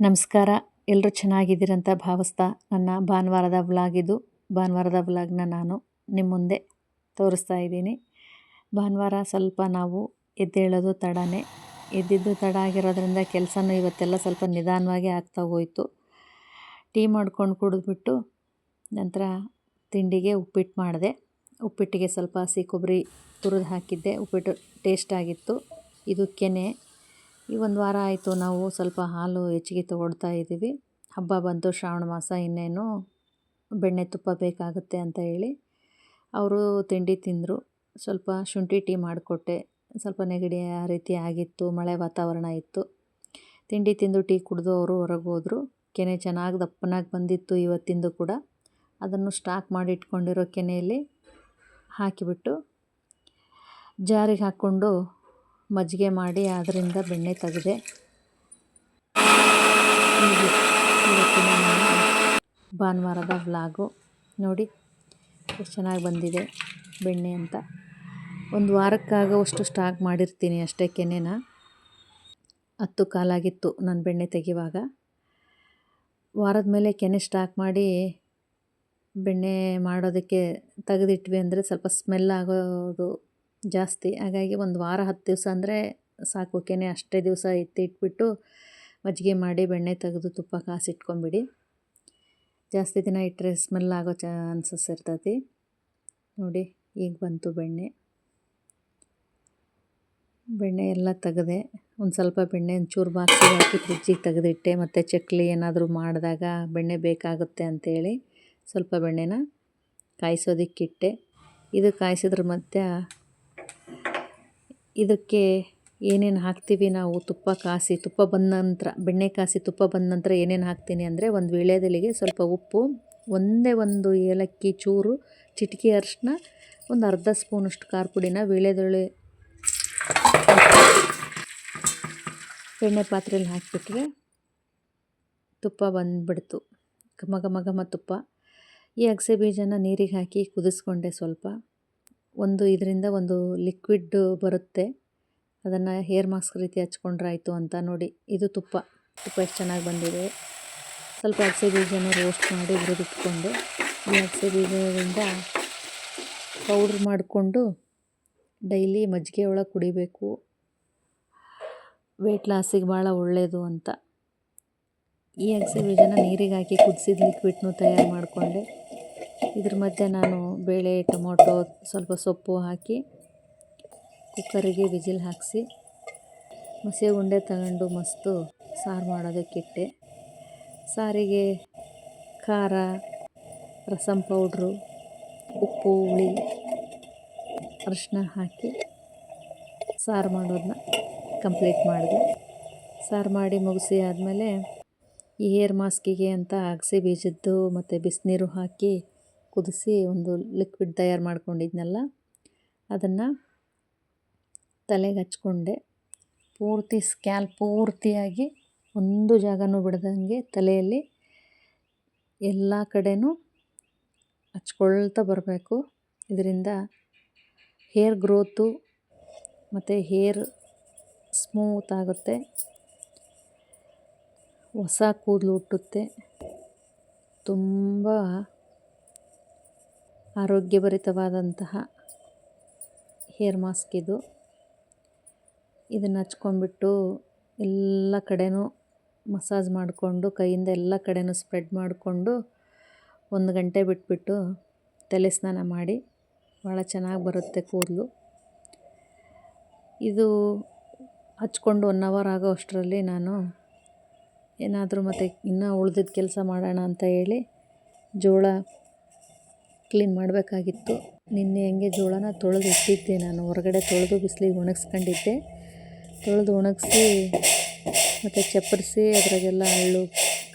ನಮಸ್ಕಾರ. ಎಲ್ಲರೂ ಚೆನ್ನಾಗಿದ್ದೀರಂತ ಭಾವಿಸ್ತಾ ನನ್ನ ಭಾನುವಾರದ ವ್ಲಾಗಿದು ಭಾನುವಾರದ ವ್ಲಾಗ್ನ ನಾನು ನಿಮ್ಮ ಮುಂದೆ ತೋರಿಸ್ತಾ ಇದ್ದೀನಿ. ಭಾನುವಾರ ಸ್ವಲ್ಪ ನಾವು ಎದ್ದೇಳೋದು ತಡನೇ. ಎದ್ದಿದ್ದು ತಡ ಆಗಿರೋದ್ರಿಂದ ಕೆಲಸನೂ ಇವತ್ತೆಲ್ಲ ಸ್ವಲ್ಪ ನಿಧಾನವಾಗಿ ಆಗ್ತಾ ಹೋಯಿತು. ಟೀ ಮಾಡ್ಕೊಂಡು ಕುಡಿದ್ಬಿಟ್ಟು ನಂತರ ತಿಂಡಿಗೆ ಉಪ್ಪಿಟ್ಟು ಮಾಡಿದೆ. ಉಪ್ಪಿಟ್ಟಿಗೆ ಸ್ವಲ್ಪ ಹಸಿ ಕೊಬ್ಬರಿ ತುರಿದು ಹಾಕಿದ್ದೆ. ಉಪ್ಪಿಟ್ಟು ಟೇಸ್ಟ್ ಆಗಿತ್ತು. ಇದು ಕೆನೆ. ಈ ಒಂದು ವಾರ ಆಯಿತು, ನಾವು ಸ್ವಲ್ಪ ಹಾಲು ಹೆಚ್ಚಿಗೆ ತೊಗೊಳ್ತಾ ಇದ್ದೀವಿ. ಹಬ್ಬ ಬಂತು, ಶ್ರಾವಣ ಮಾಸ, ಇನ್ನೇನು ಬೆಣ್ಣೆ ತುಪ್ಪ ಬೇಕಾಗುತ್ತೆ ಅಂತ ಹೇಳಿ ಅವರು ತಿಂಡಿ ತಿಂದರು. ಸ್ವಲ್ಪ ಶುಂಠಿ ಟೀ ಮಾಡಿಕೊಟ್ಟೆ. ಸ್ವಲ್ಪ ನೆಗಡಿ ಆ ರೀತಿ ಆಗಿತ್ತು, ಮಳೆ ವಾತಾವರಣ ಇತ್ತು. ತಿಂಡಿ ತಿಂದು ಟೀ ಕುಡಿದು ಅವರು ಹೊರಗೆ ಹೋದರು. ಕೆನೆ ಚೆನ್ನಾಗಿ ದಪ್ಪನಾಗಿ ಬಂದಿತ್ತು ಇವತ್ತಿಂದು ಕೂಡ. ಅದನ್ನು ಸ್ಟಾಕ್ ಮಾಡಿ ಇಟ್ಕೊಂಡಿರೋ ಕೆನೆಯಲ್ಲಿ ಹಾಕಿಬಿಟ್ಟು ಜಾರಿಗೆ ಹಾಕ್ಕೊಂಡು ಮಜ್ಜಿಗೆ ಮಾಡಿ ಅದರಿಂದ ಬೆಣ್ಣೆ ತೆಗೆದೆ. ಭಾನುವಾರದ ವ್ಲಾಗು. ನೋಡಿ, ಎಷ್ಟು ಚೆನ್ನಾಗಿ ಬಂದಿದೆ ಬೆಣ್ಣೆ ಅಂತ. ಒಂದು ವಾರಕ್ಕಾಗುವಷ್ಟು ಸ್ಟಾಕ್ ಮಾಡಿರ್ತೀನಿ ಅಷ್ಟೇ ಕೆನೆನ. ಹತ್ತು ಕಾಲಾಗಿತ್ತು ನಾನು ಬೆಣ್ಣೆ ತೆಗೆಯುವಾಗ ವಾರದ ಮೇಲೆ ಕೆನೆ ಸ್ಟಾಕ್ ಮಾಡಿ ಬೆಣ್ಣೆ ಮಾಡೋದಕ್ಕೆ ತೆಗೆದಿಟ್ವಿ ಅಂದರೆ ಸ್ವಲ್ಪ ಸ್ಮೆಲ್ ಆಗೋದು ಜಾಸ್ತಿ. ಹಾಗಾಗಿ ಒಂದು ವಾರ ಹತ್ತು ದಿವಸ ಅಂದರೆ ಸಾಕು. ಕೆನೆ ಅಷ್ಟೇ ದಿವಸ ಎತ್ತಿಟ್ಬಿಟ್ಟು ಮಜ್ಜಿಗೆ ಮಾಡಿ ಬೆಣ್ಣೆ ತೆಗೆದು ತುಪ್ಪ ಕಾಸಿಟ್ಕೊಂಬಿಡಿ ಜಾಸ್ತಿ ದಿನ ಇಟ್ಟರೆ ಸ್ಮೆಲ್ ಆಗೋ ಚಾನ್ಸಸ್ ಇರ್ತೈತಿ ನೋಡಿ, ಈಗ ಬಂತು ಬೆಣ್ಣೆ. ಬೆಣ್ಣೆ ಎಲ್ಲ ತೆಗೆದೆ. ಒಂದು ಸ್ವಲ್ಪ ಬೆಣ್ಣೆ ಒಂಚೂರು ಬಾಕ್ಸಿಗೆ ಹಾಕಿ ಫ್ರಿಜ್ಜಿಗೆ ತೆಗೆದಿಟ್ಟೆ. ಮತ್ತು ಚಕ್ಲಿ ಏನಾದರೂ ಮಾಡಿದಾಗ ಬೆಣ್ಣೆ ಬೇಕಾಗುತ್ತೆ ಅಂಥೇಳಿ ಸ್ವಲ್ಪ ಬೆಣ್ಣೆನ ಕಾಯಿಸೋದಕ್ಕಿಟ್ಟೆ. ಇದು ಕಾಯಿಸಿದ್ರ ಮಧ್ಯ ಇದಕ್ಕೆ ಏನೇನು ಹಾಕ್ತೀವಿ ನಾವು? ತುಪ್ಪ, ಕಾಸಿ, ತುಪ್ಪ ಬಂದ ನಂತರ, ಬೆಣ್ಣೆ ಕಾಸಿ, ತುಪ್ಪ ಬಂದ ನಂತರ ಏನೇನು ಹಾಕ್ತೀನಿ ಅಂದರೆ ಒಂದು ವೀಳ್ಯದೆಲೆಗೆ ಸ್ವಲ್ಪ ಉಪ್ಪು, ಒಂದೇ ಒಂದು ಏಲಕ್ಕಿ ಚೂರು, ಚಿಟಿಕೆ ಅರಿಶಿನ ಒಂದು ಅರ್ಧ ಸ್ಪೂನಷ್ಟು ಖಾರ ಪುಡಿನ ವೀಳ್ಯದೆಳೆ ಎಣ್ಣೆ ಪಾತ್ರೆಯಲ್ಲಿ ಹಾಕಿಬಿಟ್ರೆ ತುಪ್ಪ ಬಂದುಬಿಡ್ತು. ಘಮ ಘಮ ಘಮ ತುಪ್ಪ. ಈ ಅಗಸೆ ಬೀಜನ ನೀರಿಗೆ ಹಾಕಿ ಕುದಿಸ್ಕೊಂಡೆ ಸ್ವಲ್ಪ. ಒಂದು ಇದರಿಂದ ಒಂದು ಲಿಕ್ವಿಡ್ ಬರುತ್ತೆ. ಅದನ್ನು ಹೇರ್ ಮಾಸ್ಕ್ ರೀತಿ ಹಚ್ಕೊಂಡ್ರಾಯ್ತು ಅಂತ ನೋಡಿ. ಇದು ತುಪ್ಪ. ತುಪ್ಪ ಎಷ್ಟು ಚೆನ್ನಾಗಿ ಬಂದಿದೆ. ಸ್ವಲ್ಪ ಅಗಸೆ ಬೀಜನ ರೋಸ್ಟ್ ಮಾಡಿ ಹುರಿದಿಟ್ಕೊಂಡು ಈ ಅಗಸೆ ಬೀಜದಿಂದ ಪೌಡ್ರ್ ಮಾಡಿಕೊಂಡು ಡೈಲಿ ಮಜ್ಜಿಗೆ ಒಳಗೆ ಕುಡಿಬೇಕು. ವೆಯ್ಟ್ ಲಾಸಿಗೆ ಭಾಳ ಒಳ್ಳೆಯದು ಅಂತ. ಈ ಅಗಸೆ ಬೀಜನ ನೀರಿಗೆ ಹಾಕಿ ಕುದಿಸಿದ ಲಿಕ್ವಿಡ್ನೂ ತಯಾರು ಮಾಡಿಕೊಂಡೆ. ಇದ್ರ ಮಧ್ಯೆ ನಾನು ಬೇಳೆ, ಟೊಮೊಟೊ, ಸ್ವಲ್ಪ ಸೊಪ್ಪು ಹಾಕಿ, ಕುಕ್ಕರಿಗೆ ವಿಜಿಲ್ ಹಾಕಿಸಿ, ಮಸಿ ಉಂಡೆ ತಗೊಂಡು ಮಸ್ತು ಸಾರು ಮಾಡೋದಕ್ಕಿಟ್ಟೆ ಸಾರಿಗೆ ಖಾರ, ರಸಂ ಪೌಡ್ರು, ಉಪ್ಪು, ಹುಳಿ ಅರಿಶಿನ ಹಾಕಿ ಸಾರು ಮಾಡೋದನ್ನ ಕಂಪ್ಲೀಟ್ ಮಾಡಿದೆ. ಸಾರು ಮಾಡಿ ಮುಗಿಸಿ ಆದಮೇಲೆ ಈ ಹೇರ್ ಮಾಸ್ಕಿಗೆ ಅಂತ ಅಗಸೆ ಬೀಜದ್ದು ಮತ್ತು ಬಿಸಿನೀರು ಹಾಕಿ ಕುದಿಸಿ ಒಂದು ಲಿಕ್ವಿಡ್ ತಯಾರು ಮಾಡ್ಕೊಂಡಿದ್ನಲ್ಲ, ಅದನ್ನು ತಲೆಗೆ ಹಚ್ಕೊಂಡೆ. ಪೂರ್ತಿ ಸ್ಕ್ಯಾಲ್ ಪೂರ್ತಿಯಾಗಿ ಒಂದು ಜಾಗನೂ ಬಿಡ್ದಂಗೆ ತಲೆಯಲ್ಲಿ ಎಲ್ಲ ಕಡೆಯೂ ಹಚ್ಕೊಳ್ತಾ ಬರಬೇಕು. ಇದರಿಂದ ಹೇರ್ ಗ್ರೋತು ಮತ್ತು ಹೇರ್ ಸ್ಮೂತ್ ಆಗುತ್ತೆ. ಹೊಸ ಕೂದಲು ಹುಟ್ಟುತ್ತೆ. ತುಂಬ ಆರೋಗ್ಯಭರಿತವಾದಂತಹ ಹೇರ್ ಮಾಸ್ಕ್ ಇದು. ಇದನ್ನು ಹಚ್ಕೊಂಡ್ಬಿಟ್ಟು ಎಲ್ಲ ಕಡೆಯೂ ಮಸಾಜ್ ಮಾಡಿಕೊಂಡು, ಕೈಯಿಂದ ಎಲ್ಲ ಕಡೆಯೂ ಸ್ಪ್ರೆಡ್ ಮಾಡಿಕೊಂಡು ಒಂದು ಗಂಟೆ ಬಿಟ್ಬಿಟ್ಟು ತಲೆ ಸ್ನಾನ ಮಾಡಿ, ಭಾಳ ಚೆನ್ನಾಗಿ ಬರುತ್ತೆ ಕೂದಲು. ಇದು ಹಚ್ಕೊಂಡು ಒನ್ ಅವರ್ ಆಗೋ ಅಷ್ಟರಲ್ಲಿ ನಾನು ಏನಾದರೂ ಮತ್ತೆ ಇನ್ನೂ ಉಳ್ದಿದ್ದ ಕೆಲಸ ಮಾಡೋಣ ಅಂತ ಹೇಳಿ ಜೋಳ ಕ್ಲೀನ್ ಮಾಡಬೇಕಾಗಿತ್ತು. ನಿನ್ನೆ ಹೆಂಗೆ ಜೋಳನ ತೊಳೆದು ಇಟ್ಟಿದ್ದೆ ನಾನು. ಹೊರಗಡೆ ತೊಳೆದು ಬಿಸಿಲಿಗೆ ಒಣಗಿಸ್ಕೊಂಡಿದ್ದೆ. ತೊಳೆದು ಒಣಗಿಸಿ, ಮತ್ತು ಚಪ್ಪರಿಸಿ, ಅದರಾಗೆಲ್ಲ ಹಳ್ಳು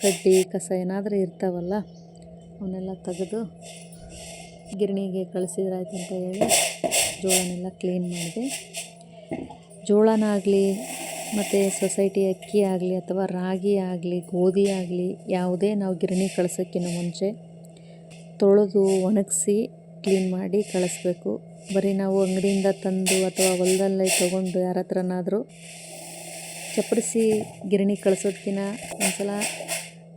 ಕಡ್ಡಿ, ಕಸ ಏನಾದರೂ ಇರ್ತಾವಲ್ಲ, ಅವನ್ನೆಲ್ಲ ತೆಗೆದು ಗಿರಣಿಗೆ ಕಳಿಸಿದ್ರಾಯ್ತು ಅಂತ ಹೇಳಿ ಜೋಳನೆಲ್ಲ ಕ್ಲೀನ್ ಮಾಡಿದೆ. ಜೋಳನಾಗಲಿ ಮತ್ತು ಸೊಸೈಟಿ ಅಕ್ಕಿ ಆಗಲಿ, ಅಥವಾ ರಾಗಿ ಆಗಲಿ, ಗೋಧಿ ಆಗಲಿ, ಯಾವುದೇ ನಾವು ಗಿರಣಿ ಕಳ್ಸೋಕ್ಕಿಂತ ಮುಂಚೆ ತೊಳೆದು ಒಣಗಿಸಿ ಕ್ಲೀನ್ ಮಾಡಿ ಕಳಿಸ್ಬೇಕು. ಬರೀ ನಾವು ಅಂಗಡಿಯಿಂದ ತಂದು ಅಥವಾ ಹೊಲದಲ್ಲೇ ತೊಗೊಂಡು ಯಾರ ಹತ್ರನಾದರೂ ಚಪ್ಪಡಿಸಿ ಗಿರಣಿ ಕಳ್ಸೋದ್ಕಿಂತ ಒಂದು ಸಲ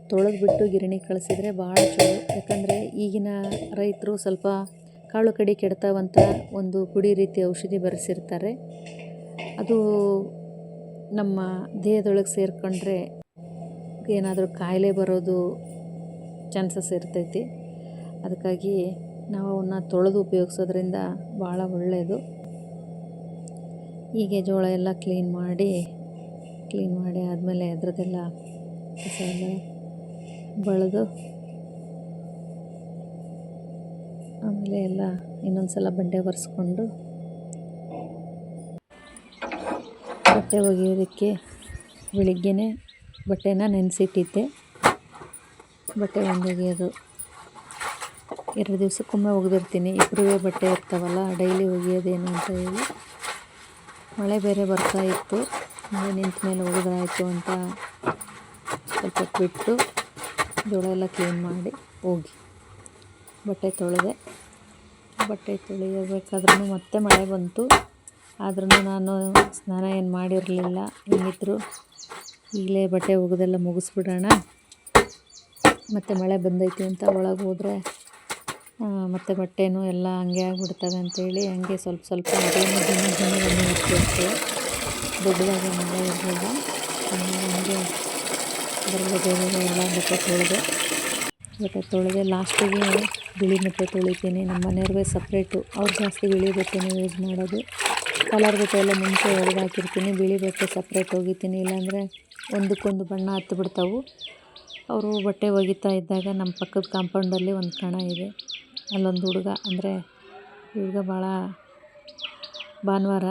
ತೊಳೆದ್ಬಿಟ್ಟು ಗಿರಣಿ ಕಳಿಸಿದ್ರೆ ಭಾಳ ಚಲೋ. ಯಾಕಂದರೆ ಈಗಿನ ರೈತರು ಸ್ವಲ್ಪ ಕಾಳು ಕಡಿ ಕೆಡ್ತಾವಂತ ಒಂದು ಪುಡಿ ರೀತಿ ಔಷಧಿ ಬರೆಸಿರ್ತಾರೆ. ಅದು ನಮ್ಮ ದೇಹದೊಳಗೆ ಸೇರಿಕೊಂಡ್ರೆ ಏನಾದರೂ ಕಾಯಿಲೆ ಬರೋದು ಚಾನ್ಸಸ್ ಇರ್ತೈತಿ. ಅದಕ್ಕಾಗಿ ನಾವು ಅವನ್ನ ತೊಳೆದು ಉಪಯೋಗಿಸೋದ್ರಿಂದ ಭಾಳ ಒಳ್ಳೆಯದು. ಹೀಗೆ ಜೋಳ ಎಲ್ಲ ಕ್ಲೀನ್ ಮಾಡಿ ಕ್ಲೀನ್ ಮಾಡಿ ಆದಮೇಲೆ ಅದರದ್ದೆಲ್ಲ ಕಸ ಎಲ್ಲ ಬಳಿದು ಆಮೇಲೆ ಎಲ್ಲ ಇನ್ನೊಂದು ಸಲ ಬಂಡೆ ಒರೆಸ್ಕೊಂಡು ಬಟ್ಟೆ ಒಗೆಯೋದಕ್ಕೆ ಬೆಳಿಗ್ಗೆನೇ ಬಟ್ಟೆನ ನೆನೆಸಿಟ್ಟಿದ್ದೆ. ಬಟ್ಟೆ ಒಗೆಯೋದು ಎರಡು ದಿವಸಕ್ಕೊಮ್ಮೆ ಒಗೆದಿರ್ತೀನಿ. ಇಬ್ಬರೂ ಬಟ್ಟೆ ಇರ್ತಾವಲ್ಲ, ಡೈಲಿ ಒಗೆಯೋದೇನು ಅಂತ ಹೇಳಿ. ಮಳೆ ಬೇರೆ ಬರ್ತಾ ಇತ್ತು. ಮಳೆ ನಿಂತ ಮೇಲೆ ಒಗೆದ್ರಾಯಿತು ಅಂತ ಸ್ವಲ್ಪ ಬಿಟ್ಟು ಜೋಳ ಎಲ್ಲ ಕ್ಲೀನ್ ಮಾಡಿ ಹೋಗಿ ಬಟ್ಟೆ ತೊಳೆದೆ. ಬಟ್ಟೆ ತೊಳೆಯಬೇಕಾದ್ರೂ ಮತ್ತೆ ಮಳೆ ಬಂತು. ಆದ್ರೂ ನಾನು ಸ್ನಾನ ಏನು ಮಾಡಿರಲಿಲ್ಲ. ಹೆಂಗಿದ್ರು ಈಗಲೇ ಬಟ್ಟೆ ಒಗೆದೆಲ್ಲ ಮುಗಿಸ್ಬಿಡೋಣ. ಮತ್ತು ಮಳೆ ಬಂದೈತಿ ಅಂತ ಒಳಗೆ ಹೋದರೆ ಮತ್ತು ಬಟ್ಟೆನೂ ಎಲ್ಲ ಹಂಗೆ ಆಗಿಬಿಡ್ತವೆ ಅಂತೇಳಿ ಹಂಗೆ ಸ್ವಲ್ಪ ಸ್ವಲ್ಪ ಅದೇನು ದಿನ ಇಟ್ಬಿಡ್ತು ದೊಡ್ಡದಾಗಿ ಮಳೆ ಇರಲಿಲ್ಲ ಹಂಗೆ ಬರಲು ಬೇರೆ ಎಲ್ಲ ಬಟ್ಟೆ ತೊಳೆದು, ಬಟ್ಟೆ ತೊಳೆದೆ ಲಾಸ್ಟಿಗೆ ಬಿಳಿ ಬಟ್ಟೆ ತೊಳಿತೀನಿ. ನಮ್ಮ ಮನೆಯವ್ರಿಗೆ ಸಪ್ರೇಟು. ಅವ್ರು ಜಾಸ್ತಿ ಬಿಳಿ ಬಟ್ಟೆನೇ ಯೂಸ್ ಮಾಡೋದು. ಕಲರ್ ಬಟ್ಟೆ ಎಲ್ಲ ಮುಂಚೆ ಒಳಗೆ ಹಾಕಿರ್ತೀನಿ. ಬಿಳಿ ಬಟ್ಟೆ ಸಪ್ರೇಟ್ ಒಗಿತೀನಿ. ಇಲ್ಲಾಂದರೆ ಒಂದಕ್ಕೊಂದು ಬಣ್ಣ ಹತ್ತು ಬಿಡ್ತಾವೆ ಅವರು ಬಟ್ಟೆ ಒಗಿತಾ ಇದ್ದಾಗ ನಮ್ಮ ಪಕ್ಕದ ಕಾಂಪೌಂಡಲ್ಲಿ ಒಂದು ಕಣ ಇದೆ. ಅಲ್ಲೊಂದು ಹುಡುಗ, ಅಂದರೆ ಹುಡುಗ ಭಾಳ ಭಾನುವಾರ.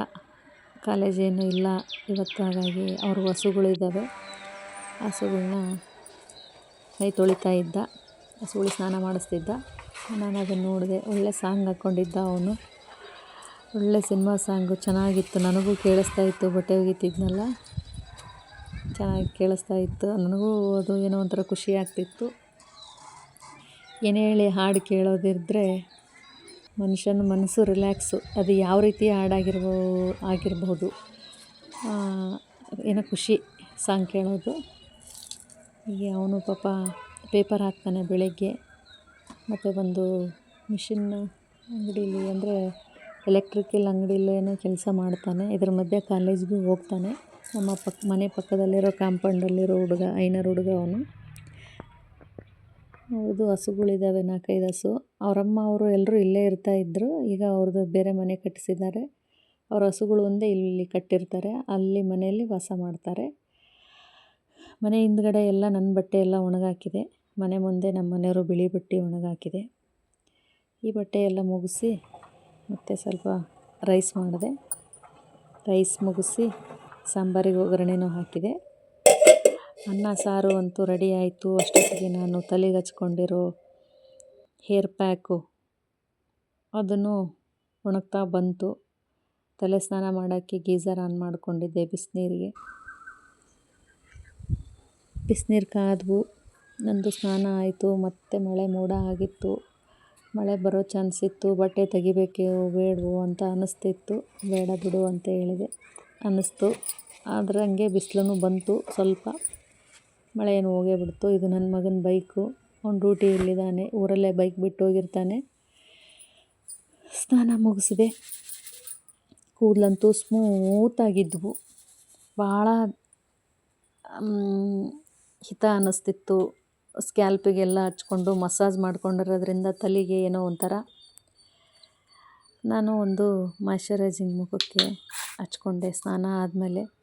ಕಾಲೇಜೇನು ಇಲ್ಲ, ಇವತ್ತು ಹಾಗಾಗಿ ಅವ್ರ ಹಸುಗಳಿದ್ದಾವೆ ಹಸುಗಳನ್ನ ಕೈ ತೊಳಿತಾ ಇದ್ದ, ಹಸುಗಳು ಸ್ನಾನ ಮಾಡಿಸ್ತಿದ್ದ. ನಾನು ಅದನ್ನು ನೋಡಿದೆ, ಒಳ್ಳೆ ಸಾಂಗ್ ಹಾಕ್ಕೊಂಡಿದ್ದ ಅವನು. ಒಳ್ಳೆ ಸಿನಿಮಾ ಸಾಂಗು, ಚೆನ್ನಾಗಿತ್ತು, ನನಗೂ ಕೇಳಿಸ್ತಾ ಇತ್ತು, ಬಟ್ಟೆ ಒಗಿತಿದ್ನಲ್ಲ. ಚೆನ್ನಾಗಿ ಕೇಳಿಸ್ತಾ ಇತ್ತು, ನನಗೂ ಅದು ಏನೋ ಒಂಥರ ಖುಷಿ ಆಗ್ತಿತ್ತು. ಏನೇ ಹೇಳಿ ಹಾಡು ಕೇಳೋದಿದ್ದರೆ ಮನುಷ್ಯನ ಮನಸ್ಸು ರಿಲ್ಯಾಕ್ಸು. ಅದು ಯಾವ ರೀತಿ ಹಾಡಾಗಿರ್ಬೋ, ಆಗಿರ್ಬೋದು. ಏನೋ ಖುಷಿ ಸಾಂಗ್ ಕೇಳೋದು. ಹೀಗೆ ಅವನು ಪಾಪ ಪೇಪರ್ ಹಾಕ್ತಾನೆ ಬೆಳಗ್ಗೆ. ಮತ್ತು ಒಂದು ಮಿಷಿನ್ ಅಂಗಡೀಲಿ ಅಂದರೆ ಎಲೆಕ್ಟ್ರಿಕಲ್ ಅಂಗಡೀಲಿ ಏನೋ ಕೆಲಸ ಮಾಡ್ತಾನೆ. ಇದ್ರ ಮಧ್ಯೆ ಕಾಲೇಜ್ಗೂ ಹೋಗ್ತಾನೆ. ನಮ್ಮ ಪಕ್ಕ ಮನೆ ಪಕ್ಕದಲ್ಲಿರೋ ಕಾಂಪೌಂಡಲ್ಲಿರೋ ಹುಡುಗ, ಐನರ್ ಹುಡುಗ ಅವನು. ಹೌದು ಹಸುಗಳಿದ್ದಾವೆ ನಾಲ್ಕೈದು ಹಸು. ಅವರಮ್ಮ ಅವರು ಎಲ್ಲರೂ ಇಲ್ಲೇ ಇರ್ತಾ ಇದ್ದರು ಈಗ ಅವ್ರದ್ದು ಬೇರೆ ಮನೆ ಕಟ್ಟಿಸಿದ್ದಾರೆ. ಅವ್ರ ಹಸುಗಳು ಒಂದೇ ಇಲ್ಲಿ ಕಟ್ಟಿರ್ತಾರೆ. ಅಲ್ಲಿ ಮನೆಯಲ್ಲಿ ವಾಸ ಮಾಡ್ತಾರೆ. ಮನೆ ಹಿಂದ್ಗಡೆ ಎಲ್ಲ ನನ್ನ ಬಟ್ಟೆ ಎಲ್ಲ ಒಣಗಾಕಿದೆ. ಮನೆ ಮುಂದೆ ನಮ್ಮ ಮನೆಯವರು ಬಿಳಿ ಬಟ್ಟೆ ಒಣಗಾಕಿದೆ. ಈ ಬಟ್ಟೆ ಎಲ್ಲ ಮುಗಿಸಿ ಮತ್ತು ಸ್ವಲ್ಪ ರೈಸ್ ಮಾಡಿದೆ. ರೈಸ್ ಮುಗಿಸಿ ಸಾಂಬಾರಿಗೆ ಒಗ್ಗರಣೆನೂ ಹಾಕಿದೆ. ಅನ್ನ, ಸಾರು ಅಂತೂ ರೆಡಿ ಆಯಿತು. ಅಷ್ಟೊತ್ತಿಗೆ ನಾನು ತಲೆಗೆ ಹಚ್ಕೊಂಡಿರೋ ಹೇರ್ ಪ್ಯಾಕು ಅದನ್ನು ಒಣಗ್ತಾ ಬಂತು. ತಲೆ ಸ್ನಾನ ಮಾಡೋಕ್ಕೆ ಗೀಝರ್ ಆನ್ ಮಾಡಿಕೊಂಡಿದ್ದೆ ಬಿಸಿನೀರಿಗೆ. ಬಿಸಿನೀರು ಕಾದ್ವು. ನಂದು ಸ್ನಾನ ಆಯಿತು. ಮತ್ತೆ ಮಳೆ ಮೋಡ ಆಗಿತ್ತು. ಮಳೆ ಬರೋ ಚಾನ್ಸ್ ಇತ್ತು. ಬಟ್ಟೆ ತೆಗಿಬೇಕೋ ಬೇಡವೋ ಅಂತ ಅನ್ನಿಸ್ತಿತ್ತು. ಬೇಡ ಬಿಡು ಅಂತ ಹೇಳಿದೆ. ಅನ್ನಿಸ್ತು. ಆದರೆ ಹಂಗೆ ಬಿಸಿಲೂ ಬಂತು ಸ್ವಲ್ಪ. ಮಳೆ ಏನು ಹೋಗೇ ಬಿಡ್ತು. ಇದು ನನ್ನ ಮಗನ ಬೈಕು. ಅವ್ನು ಡ್ಯೂಟಿಯಲ್ಲಿದ್ದಾನೆ ಊರಲ್ಲೇ ಬೈಕ್ ಬಿಟ್ಟು ಹೋಗಿರ್ತಾನೆ. ಸ್ನಾನ ಮುಗಿಸಿದೆ. ಕೂದಲಂತೂ ಸ್ಮೂತಾಗಿದ್ವು ಭಾಳ ಹಿತ ಅನ್ನಿಸ್ತಿತ್ತು. ಸ್ಕ್ಯಾಲ್ಪಿಗೆಲ್ಲ ಹಚ್ಕೊಂಡು ಮಸಾಜ್ ಮಾಡ್ಕೊಂಡಿರೋದ್ರಿಂದ ತಲೆಗೆ ಏನೋ ಒಂಥರ. ನಾನು ಒಂದು ಮಾಯ್ಶ್ಚರೈಸಿಂಗ್ ಮುಖಕ್ಕೆ ಹಚ್ಕೊಂಡೆ. ಸ್ನಾನ ಆದಮೇಲೆ.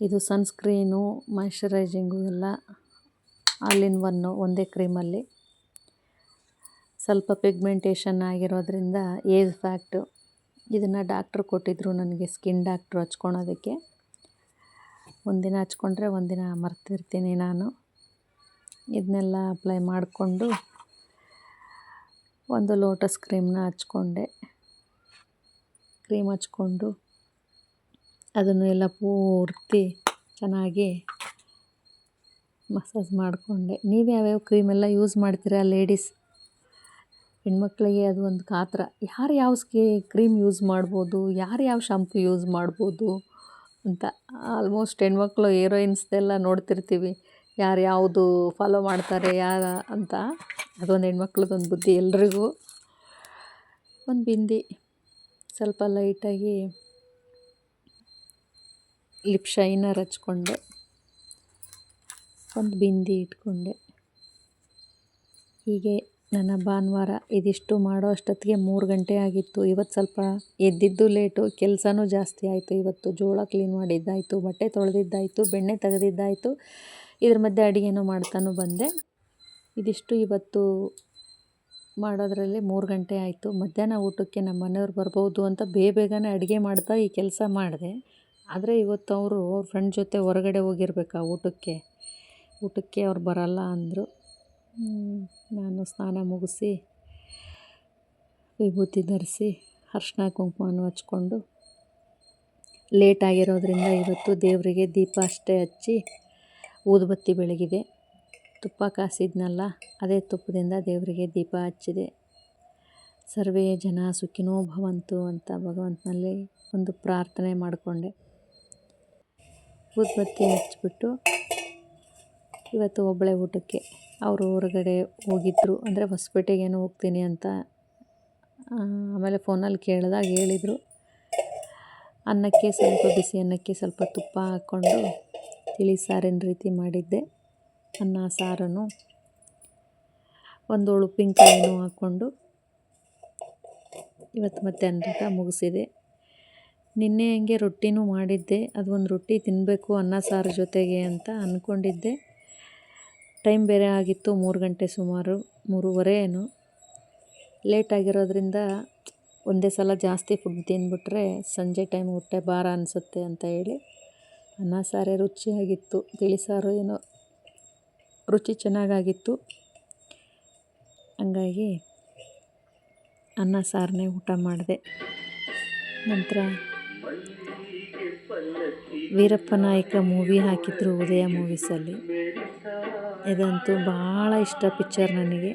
ಇದು ಸನ್ಸ್ಕ್ರೀನು ಮಾಯ್ಶ್ಚರೈಸಿಂಗು ಎಲ್ಲ ಆಲ್ ಇನ್ ಒನ್ನು ಒಂದೇ ಕ್ರೀಮಲ್ಲಿ. ಸ್ವಲ್ಪ ಪಿಗ್ಮೆಂಟೇಷನ್ ಆಗಿರೋದ್ರಿಂದ ಏಜ್ ಫ್ಯಾಕ್ಟು ಇದನ್ನು ಡಾಕ್ಟ್ರು ಕೊಟ್ಟಿದ್ದರು ನನಗೆ, ಸ್ಕಿನ್ ಡಾಕ್ಟ್ರು ಹಚ್ಕೊಳೋದಕ್ಕೆ. ಒಂದಿನ ಹಚ್ಕೊಂಡ್ರೆ ಒಂದಿನ ಮರ್ತಿರ್ತೀನಿ ನಾನು. ಇದನ್ನೆಲ್ಲ ಅಪ್ಲೈ ಮಾಡಿಕೊಂಡು ಒಂದು ಲೋಟಸ್ ಕ್ರೀಮ್ನ ಹಚ್ಕೊಂಡೆ. ಕ್ರೀಮ್ ಹಚ್ಕೊಂಡು ಅದನ್ನು ಎಲ್ಲ ಪೂರ್ತಿ ಚೆನ್ನಾಗಿ ಮಸಾಜ್ ಮಾಡಿಕೊಂಡೆ. ನೀವು ಯಾವ್ಯಾವ ಕ್ರೀಮೆಲ್ಲ ಯೂಸ್ ಮಾಡ್ತೀರಾ ಲೇಡೀಸ್ ಹೆಣ್ಮಕ್ಳಿಗೆ ಅದು ಒಂದು ಕಾತರ. ಯಾರು ಯಾವ ಸ್ಕಿ ಕ್ರೀಮ್ ಯೂಸ್ ಮಾಡ್ಬೋದು? ಯಾರು ಯಾವ ಶಾಂಪು ಯೂಸ್ ಮಾಡ್ಬೋದು? ಅಂತ ಆಲ್ಮೋಸ್ಟ್ ಹೆಣ್ಮಕ್ಳು ಹೀರೋಯಿನ್ಸ್ದೆಲ್ಲ ನೋಡ್ತಿರ್ತೀವಿ. ಯಾರು ಯಾವುದು ಫಾಲೋ ಮಾಡ್ತಾರೆ, ಯಾರ ಅಂತ. ಅದೊಂದು ಹೆಣ್ಮಕ್ಳದೊಂದು ಬುದ್ಧಿ ಎಲ್ರಿಗೂ. ಒಂದು ಬಿಂದಿ. ಸ್ವಲ್ಪ ಲೈಟಾಗಿ ಲಿಪ್ ಶೈನರ್ ಹಚ್ಕೊಂಡೆ ಒಂದು ಬಿಂದಿ ಇಟ್ಕೊಂಡೆ. ಹೀಗೆ ನನ್ನ ಭಾನುವಾರ ಇದಿಷ್ಟು ಮಾಡೋ ಅಷ್ಟೊತ್ತಿಗೆ ಮೂರು ಗಂಟೆ ಆಗಿತ್ತು. ಇವತ್ತು ಸ್ವಲ್ಪ ಎದ್ದಿದ್ದು ಲೇಟು, ಕೆಲಸನೂ ಜಾಸ್ತಿ ಆಯಿತು. ಇವತ್ತು ಜೋಳ ಕ್ಲೀನ್ ಮಾಡಿದ್ದಾಯಿತು, ಬಟ್ಟೆ ತೊಳೆದಿದ್ದಾಯಿತು, ಬೆಣ್ಣೆ ತೆಗೆದಿದ್ದಾಯಿತು. ಇದ್ರ ಮಧ್ಯೆ ಅಡುಗೆನೂ ಮಾಡ್ತಾನೂ ಬಂದೆ. ಇದಿಷ್ಟು ಇವತ್ತು ಮಾಡೋದ್ರಲ್ಲಿ ಮೂರು ಗಂಟೆ ಆಯಿತು. ಮಧ್ಯಾಹ್ನ ಊಟಕ್ಕೆ ನಮ್ಮ ಮನೆಯವ್ರು ಬರ್ಬೋದು ಅಂತ ಬೇಗ ಬೇಗನೆ ಅಡುಗೆ ಮಾಡ್ತಾ ಈ ಕೆಲಸ ಮಾಡಿದೆ. ಆದರೆ ಇವತ್ತು ಅವರು ಅವ್ರ ಫ್ರೆಂಡ್ ಜೊತೆ ಹೊರಗಡೆ ಹೋಗಿರ್ಬೇಕಾ ಊಟಕ್ಕೆ. ಊಟಕ್ಕೆ ಅವ್ರು ಬರಲ್ಲ ಅಂದರು. ನಾನು ಸ್ನಾನ ಮುಗಿಸಿ ವಿಭೂತಿ ಧರಿಸಿ ಅರ್ಶಿನ ಕುಂಕುಮವನ್ನು ಹಚ್ಕೊಂಡು ಲೇಟ್ ಆಗಿರೋದ್ರಿಂದ ಇವತ್ತು ದೇವರಿಗೆ ದೀಪ ಅಷ್ಟೇ ಹಚ್ಚಿ ಊದುಬತ್ತಿ ಬೆಳಗಿದೆ. ತುಪ್ಪ ಕಾಸಿದ್ನಲ್ಲ, ಅದೇ ತುಪ್ಪದಿಂದ ದೇವರಿಗೆ ದೀಪ ಹಚ್ಚಿದೆ. ಸರ್ವೇ ಜನ ಸುಖಿನೋ ಭವಂತು ಅಂತ ಭಗವಂತನಲ್ಲಿ ಒಂದು ಪ್ರಾರ್ಥನೆ ಮಾಡಿಕೊಂಡೆ. ಊದುಬತ್ತಿ ಹಚ್ಚಿಬಿಟ್ಟು ಇವತ್ತು ಒಬ್ಬಳೆ ಊಟಕ್ಕೆ ಅವರು ಹೊರಗಡೆ ಹೋಗಿದ್ದರು ಅಂದರೆ ಹೊಸಪೇಟೆಗೇನೋ ಹೋಗ್ತೀನಿ ಅಂತ ಆಮೇಲೆ ಫೋನಲ್ಲಿ ಕೇಳಿದಾಗ ಹೇಳಿದರು. ಅನ್ನಕ್ಕೆ ಸ್ವಲ್ಪ ಬಿಸಿ ಅನ್ನಕ್ಕೆ ಸ್ವಲ್ಪ ತುಪ್ಪ ಹಾಕ್ಕೊಂಡು ತಿಳಿ ಸಾರಿನ ರೀತಿ ಮಾಡಿದ್ದೆ. ಅನ್ನ ಸಾರನ್ನು ಒಂದು ಉಪ್ಪಿನಕಾಯಿನೂ ಹಾಕ್ಕೊಂಡು ಇವತ್ತು ಮತ್ತೆ ಊಟ ಮುಗಿಸಿದೆ. ನಿನ್ನೆ ಹಂಗೆ ರೊಟ್ಟಿನೂ ಮಾಡಿದ್ದೆ. ಅದು ಒಂದು ರೊಟ್ಟಿ ತಿನ್ನಬೇಕು ಅನ್ನ ಸಾರು ಜೊತೆಗೆ ಅಂತ ಅಂದ್ಕೊಂಡಿದ್ದೆ ಟೈಮ್ ಬೇರೆ ಆಗಿತ್ತು, ಮೂರು ಗಂಟೆ ಸುಮಾರು, ಮೂರುವರೆ ಏನು. ಲೇಟ್ ಆಗಿರೋದ್ರಿಂದ ಒಂದೇ ಸಲ ಜಾಸ್ತಿ ಫುಡ್ ತಿಂದ್ಬಿಟ್ರೆ ಸಂಜೆ ಟೈಮ್ ಹೊಟ್ಟೆ ಭಾರ ಅನಿಸುತ್ತೆ ಅಂತ ಹೇಳಿ ಅನ್ನ ಸಾರೇ ರುಚಿಯಾಗಿತ್ತು ತಿಳಿ ಸಾರು ಏನೋ. ರುಚಿ ಚೆನ್ನಾಗಾಗಿತ್ತು. ಹಂಗಾಗಿ ಅನ್ನ ಸಾರನ್ನೇ ಊಟ ಮಾಡಿದೆ. ನಂತರ ವೀರಪ್ಪ ನಾಯಕ ಮೂವಿ ಹಾಕಿದ್ರು ಉದಯ ಮೂವೀಸಲ್ಲಿ ಇದಂತೂ ಭಾಳ ಇಷ್ಟ ಪಿಕ್ಚರ್ ನನಗೆ.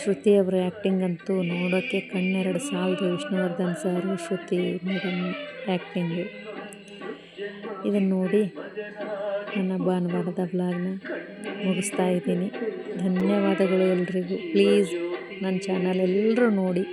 ಶ್ರುತಿ ಅವರ ಆ್ಯಕ್ಟಿಂಗ್ ಅಂತೂ ನೋಡೋಕ್ಕೆ ಕಣ್ಣೆರಡು ಸಾಲದು. Vishnuvardhan sir Shruti madam acting ಇದನ್ನು ನೋಡಿ ನನ್ನ ಭಾನುವಾರದ ಬ್ಲಾಗ್ನ ಮುಗಿಸ್ತಾ ಇದ್ದೀನಿ. ಧನ್ಯವಾದಗಳು ಎಲ್ರಿಗೂ. ಪ್ಲೀಸ್ ನನ್ನ ಚಾನಲ್ ಎಲ್ಲರೂ ನೋಡಿ.